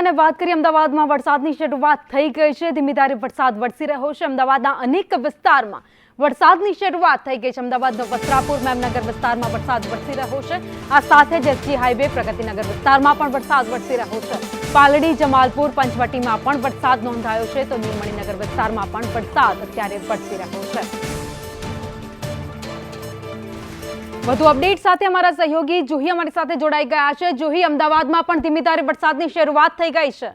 અને વાત કરીએ અમદાવાદમાં વરસાદની શરૂઆત થઈ ગઈ છે. ધીમી ધારે વરસાદ વરસી રહ્યો છે. અમદાવાદના અનેક વિસ્તારમાં વરસાદની શરૂઆત થઈ ગઈ છે. અમદાવાદનો વસ્ત્રાપુર મેમનગર વિસ્તારમાં વરસાદ વરસી રહ્યો છે. આ સાથે જ એસજી હાઈવે, પ્રગતિનગર વિસ્તારમાં પણ વરસાદ વરસી રહ્યો છે. પાલડી, જમાલપુર, પંચવટીમાં પણ વરસાદ નોંધાયો છે. તો નિર્મણીનગર વિસ્તારમાં પણ વરસાદ અત્યારે વરસી રહ્યો છે. વધુ અપડેટ સાથે અમારા સહયોગી જુહી અમારી સાથે જોડાઈ ગયા છે. જુહી, અમદાવાદમાં પણ ધીમી ધારે વરસાદની શરૂઆત થઈ ગઈ છે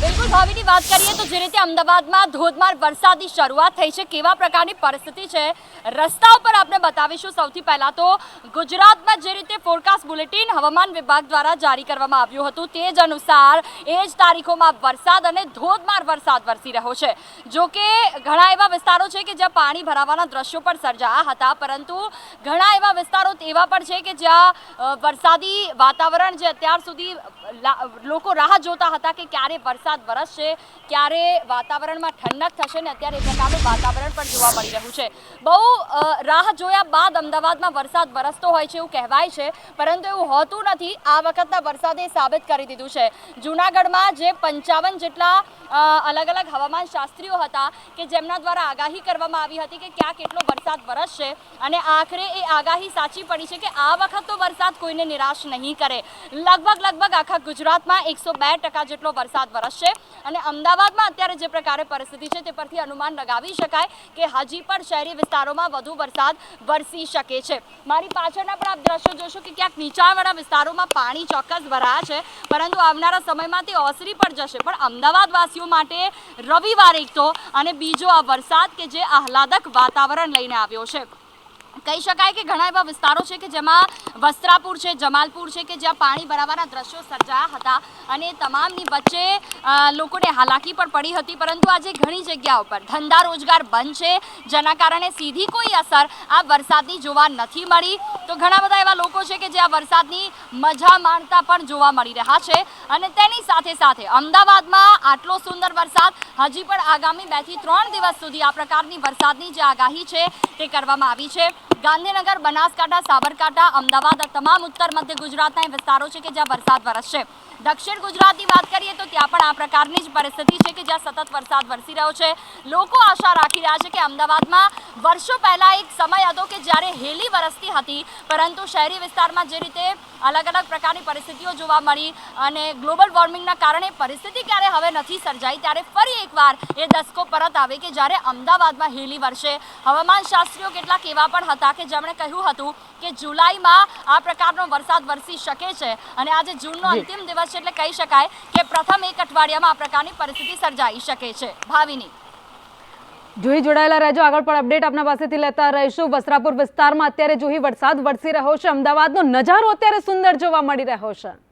બિલકુલ ભાવિની વાત કરીએ તો જે રીતે અમદાવાદમાં ધોધમાર વરસાદની શરૂઆત થઈ છે, કેવા પ્રકારની પરિસ્થિતિ છે, રસ્તા ઉપર આપણે બતાવીશું. સૌથી પહેલાં તો ગુજરાતમાં જે રીતે ફોરકાસ્ટ બુલેટિન હવામાન વિભાગ દ્વારા જારી કરવામાં આવ્યું હતું, તે જ અનુસાર એ જ તારીખોમાં વરસાદ અને ધોધમાર વરસાદ વરસી રહ્યો છે. જો કે ઘણા એવા વિસ્તારો છે કે જ્યાં પાણી ભરાવાના દ્રશ્યો પણ સર્જાયા હતા, પરંતુ ઘણા એવા વિસ્તારો એવા પણ છે કે જ્યાં વરસાદી વાતાવરણ જે અત્યાર સુધી લોકો રાહ જોતા હતા કે ક્યારે વરસાદ વરસશે ક્યારે વાતાવરણમાં ઠંડક થશે ને અત્યારે એ પ્રકારનું વાતાવરણ પણ જોવા મળી રહ્યું છે. બહુ રાહ જોયા બાદ અમદાવાદમાં વરસાદ વરસતો હોય છે એવું કહેવાય છે, પરંતુ એવું હોતું નથી. આ વખતના વરસાદે સાબિત કરી દીધું છે. જૂનાગઢમાં જે પંચાવન જેટલા અલગ અલગ હવામાન શાસ્ત્રીઓ હતા કે જેમના દ્વારા આગાહી કરવામાં આવી હતી કે ક્યાં કેટલો વરસાદ વરસશે અને આખરે એ આગાહી સાચી પડી છે કે આ વખત તો વરસાદ કોઈને નિરાશ નહીં કરે. લગભગ લગભગ આખા ગુજરાતમાં એકસો બે ટકા જેટલો વરસાદ વરસશે. અને અમદાવાદમાં અત્યારે જે પ્રકારે પરિસ્થિતિ છે તે પરથી અનુમાન લગાવી શકાય કે હજી પણ શહેરી વિસ્તારોમાં વધુ વરસાદ વરસી શકે છે. મારી પાછળના પણ આપ દ્રશ્યો જોશો કે ક્યાંક નીચાણવાળા વિસ્તારોમાં પાણી ચોક્કસ ભરાયા છે, પરંતુ આવનારા સમયમાં તે ઓસરી પણ જશે. પણ અમદાવાદવાસીઓ માટે રવિવાર તો અને બીજો આ વરસાદ કે જે આહલાદક વાતાવરણ લઈને આવ્યો છે. કહી શકાય કે ઘણા એવા વિસ્તારો છે કે જેમાં વસ્ત્રાપુર છે, જમાલપુર છે કે જ્યાં પાણી ભરાવાના દ્રશ્યો સર્જાયા હતા અને તમામની વચ્ચે લોકોને હાલાકી પણ પડી હતી, પરંતુ આજે ઘણી જગ્યાઓ પર ધંધા રોજગાર બંધ છે, જેના કારણે સીધી કોઈ અસર આ વરસાદની જોવા નથી મળી. તો ઘણા બધા એવા લોકો છે કે જે આ વરસાદની મજા માણતા પણ જોવા મળી રહ્યા છે અને તેની સાથે સાથે અમદાવાદમાં આટલો સુંદર વરસાદ હજી પણ આગામી બેથી ત્રણ દિવસ સુધી આ પ્રકારની વરસાદની જે આગાહી છે તે કરવામાં આવી છે. ગાંધીનગર, બનાસકાંઠા, સાબરકાંઠા, અમદાવાદ આ તમામ ઉત્તર મધ્ય ગુજરાતના એ વિસ્તારો છે કે જ્યાં વરસાદ વરસશે. દક્ષિણ ગુજરાતની વાત કરીએ તો ત્યાં પણ આ પ્રકારની જ પરિસ્થિતિ છે કે જ્યાં સતત વરસાદ વરસી રહ્યો છે. લોકો આશા રાખી રહ્યા છે કે અમદાવાદમાં વર્ષો પહેલાં એક સમય હતો કે જ્યારે હેલી વરસતી હતી, પરંતુ શહેરી વિસ્તારમાં જે રીતે અલગ અલગ પ્રકારની પરિસ્થિતિઓ જોવા મળી અને ગ્લોબલ વોર્મિંગના કારણે પરિસ્થિતિ ક્યારે હવે નથી સર્જાઈ, ત્યારે ફરી એકવાર એ દસકો પરત આવે કે જ્યારે અમદાવાદમાં હેલી વર્ષે હવામાન શાસ્ત્રીઓ કેટલાક એવા પણ હતા કે જેમણે કહ્યું હતું કે જુલાઈમાં આ પ્રકારનો વરસાદ વરસી શકે છે અને આજે જૂનનો અંતિમ દિવસ છે એટલે કહી શકાય કે પ્રથમ એક અઠવાડિયામાં આ પ્રકારની પરિસ્થિતિ સર્જાઈ શકે છે. ભાવિની. જુહી જોડાયેલા રહેજો. આગળ પણ અપડેટ આપના પાસેથી લેતા રહીશું. વસ્ત્રાપુર વિસ્તારમાં અત્યારે જુહી વરસાદ વરસી રહ્યો છે. અમદાવાદનો નજારો અત્યારે સુંદર જોવા મળી રહ્યો છે.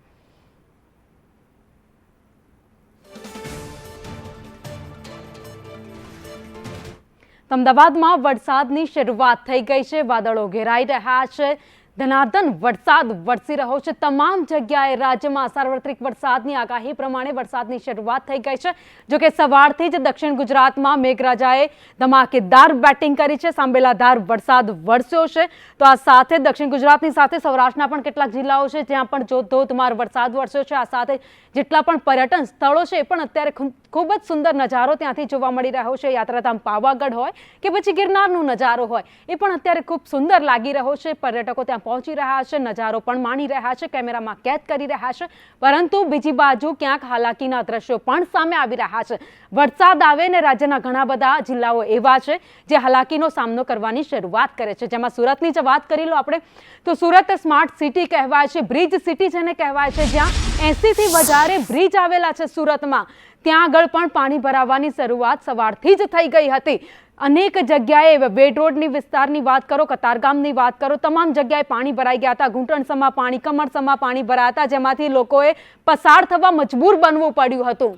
અમદાવાદમાં વરસાદની શરૂઆત થઈ ગઈ છે. વાદળો ઘેરાઈ રહ્યા છે. ધનાધન વરસાદ વરસી રહ્યો છે. તમામ જગ્યાએ રાજ્યમાં સાર્વત્રિક વરસાદની આગાહી પ્રમાણે વરસાદની શરૂઆત થઈ ગઈ છે. જો કે સવારથી જ દક્ષિણ ગુજરાતમાં મેઘરાજાએ ધમાકેદાર બેટિંગ કરી છે. સાંબેલાધાર વરસાદ વરસ્યો છે. તો આ સાથે દક્ષિણ ગુજરાતની સાથે સૌરાષ્ટ્રના પણ કેટલાક જિલ્લાઓ છે, જ્યાં પણ જો ધોધમાર વરસાદ વરસ્યો છે. આ સાથે જેટલા પણ પર્યટન સ્થળો છે, એ પણ અત્યારે ખૂબ જ સુંદર નજારો ત્યાંથી જોવા મળી રહ્યો છે. યાત્રાધામ પાવાગઢ હોય કે પછી ગિરનારનો નજારો હોય, એ પણ અત્યારે ખૂબ સુંદર લાગી રહ્યો છે. પર્યટકો ત્યાં પહોંચી રહ્યા છે, નજારો પણ માણી રહ્યા છે, કેમેરામાં કેદ કરી રહ્યા છે. પરંતુ બીજી બાજુ ક્યાંક હાલાકીના દ્રશ્યો પણ સામે આવી રહ્યા છે. વરસાદ આવે ને રાજ્યના ઘણા બધા જિલ્લાઓ એવા છે જે હાલાકીનો સામનો કરવાની શરૂઆત કરે છે. જેમાં સુરતની જ વાત કરી લો આપણે, તો સુરત સ્માર્ટ સિટી કહેવાય છે, બ્રિજ સિટી જેને કહેવાય છે, જ્યાં એંસીથી વધારે બ્રિજ આવેલા છે સુરતમાં. ત્યાં આગળ પણ પાણી ભરાવાની શરૂઆત સવારથી જ થઈ ગઈ હતી. અનેક જગ્યાએ બેડ રોડની વિસ્તારની વાત કરો કતારગામની વાત કરો, તમામ જગ્યાએ પાણી ભરાઈ ગયા હતા. ઘૂંટણસમાં પાણી, કમરસમાં પાણી ભરાયા હતા, જેમાંથી લોકોએ પસાર થવા મજબૂર બનવું પડ્યું હતું.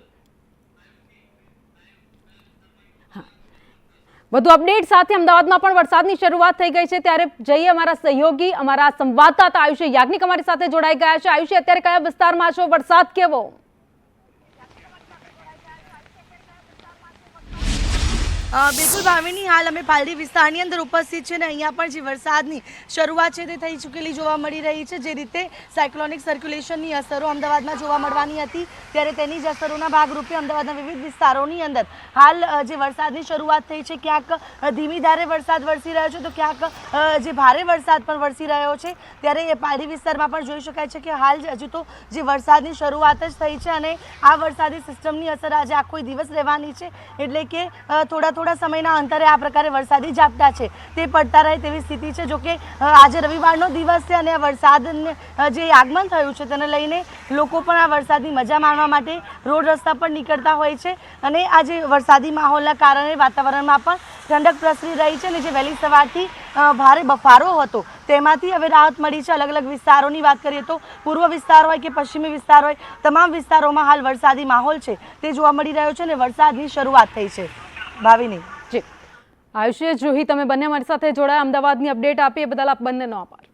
વધુ અપડેટ સાથે અમદાવાદમાં પણ વરસાદની શરૂઆત થઈ ગઈ છે. ત્યારે જઈએ અમારા સહયોગી, અમારા સંવાદદાતા આયુષ્ય યાજ્ઞિક અમારી સાથે જોડાઈ ગયા છે. આયુષ્ય અત્યારે કયા વિસ્તારમાં છો? વરસાદ કેવો? બિલકુલ ભાવિની હાલ અમે પાલડી વિસ્તારની અંદર ઉપસ્થિત છે ને અહીંયા પણ જે વરસાદની શરૂઆત છે તે થઈ ચૂકેલી જોવા મળી રહી છે. જે રીતે સાયક્લોનિક સર્ક્યુલેશનની અસરો અમદાવાદમાં જોવા મળવાની હતી, ત્યારે તેની જ અસરોના ભાગરૂપે અમદાવાદના વિવિધ વિસ્તારોની અંદર હાલ જે વરસાદની શરૂઆત થઈ છે, ક્યાંક ધીમી ધારે વરસાદ વરસી રહ્યો છે, તો ક્યાંક જે ભારે વરસાદ પણ વરસી રહ્યો છે, ત્યારે એ પાલડી વિસ્તારમાં પણ જોઈ શકાય છે કે હાલ હજુ તો જે વરસાદની શરૂઆત જ થઈ છે અને આ વરસાદી સિસ્ટમની અસર આજે આખો દિવસ રહેવાની છે, એટલે કે થોડા થોડા સમયના અંતરે આ પ્રકારે વરસાદી ઝાપટા છે. તે પડતા રહે તેવી સ્થિતિ છે. જોકે આજે રવિવારનો દિવસ છે અને આ વરસાદને જે આગમન થયું છે તેને લઈને લોકો પણ આ વરસાદની મજા માણવા માટે રોડ રસ્તા પર નીકળતા હોય છે. અને આ જે વરસાદી માહોલના કારણે વાતાવરણમાં પણ ઠંડક પ્રસરી રહી છે અને જે વહેલી સવારથી ભારે બફારો હતો તેમાંથી હવે રાહત મળી છે. અલગ અલગ વિસ્તારોની વાત કરીએ તો પૂર્વ વિસ્તાર હોય કે પશ્ચિમી વિસ્તાર હોય, તમામ વિસ્તારોમાં હાલ વરસાદી માહોલ છે. તે જોવા મળી રહ્યો છે અને વરસાદની શરૂઆત થઈ છે. ભાવિની જી. આયુષ્ય જોહી, તમે બંને મારી સાથે જોડાયા. અમદાવાદની અપડેટ આપી એ બદલ આપ બંનેનો આભાર.